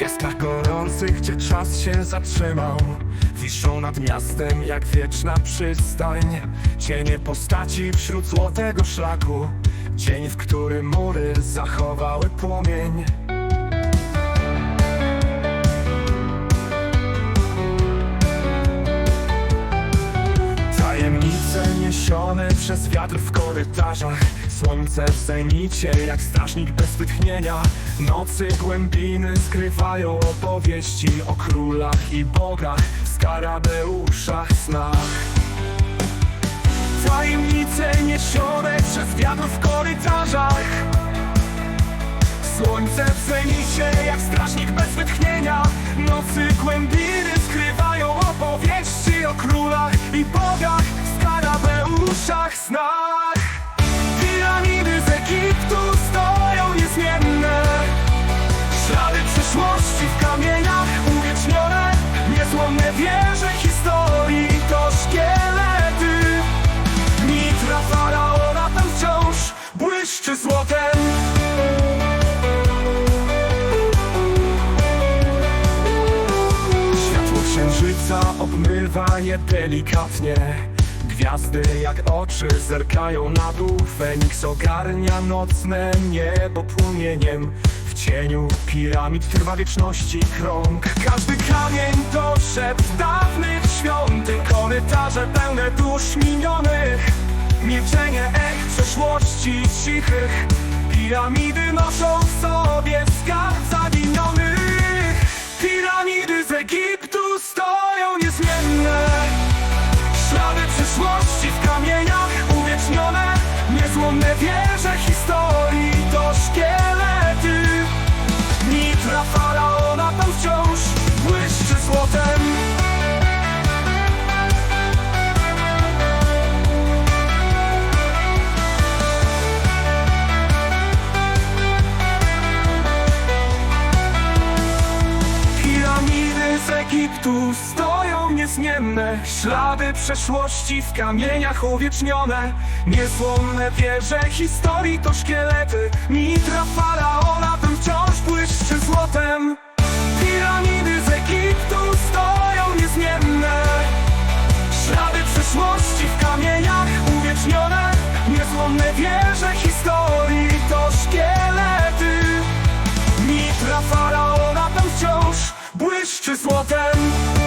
piaskach gorących, gdzie czas się zatrzymał. Wiszą nad miastem jak wieczna przystań. Cienie postaci wśród złotego szlaku. Dzień, w którym mury zachowały Niesione przez wiatr w korytarzach. Słońce w zenicie jak strażnik bez wytchnienia. Nocy głębiny skrywają opowieści o królach i bogach W skarabeuszach snach. Tajemnice niesione przez wiatr w korytarzach. Słońce w zenicie jak strażnik bez wytchnienia. Nocy głębiny skrywają opowieści o królach i bogach Skarabeuszach snach. Piramidy z Egiptu stoją niezmienne. Ślady przeszłości w kamieniach uwiecznione. Niezłomne wieże historii to szkielety. Mitra faraona tam wciąż błyszczy złotem. Światło księżyca obmywa je delikatnie Gwiazdy jak oczy zerkają na dół Feniks ogarnia nocne niebo płomieniem. W cieniu piramid trwa wieczności krąg. Każdy kamień to szept dawnych świątyń Korytarze pełne dusz minionych. Milczenie ech przeszłości cichych. Piramidy noszą w sobie skarb Egiptu stoją niezmienne Ślady przeszłości w kamieniach uwiecznione. Niezłomne wieże historii to szkielety. Mitra faraona tam wciąż błyszczy złotem złotem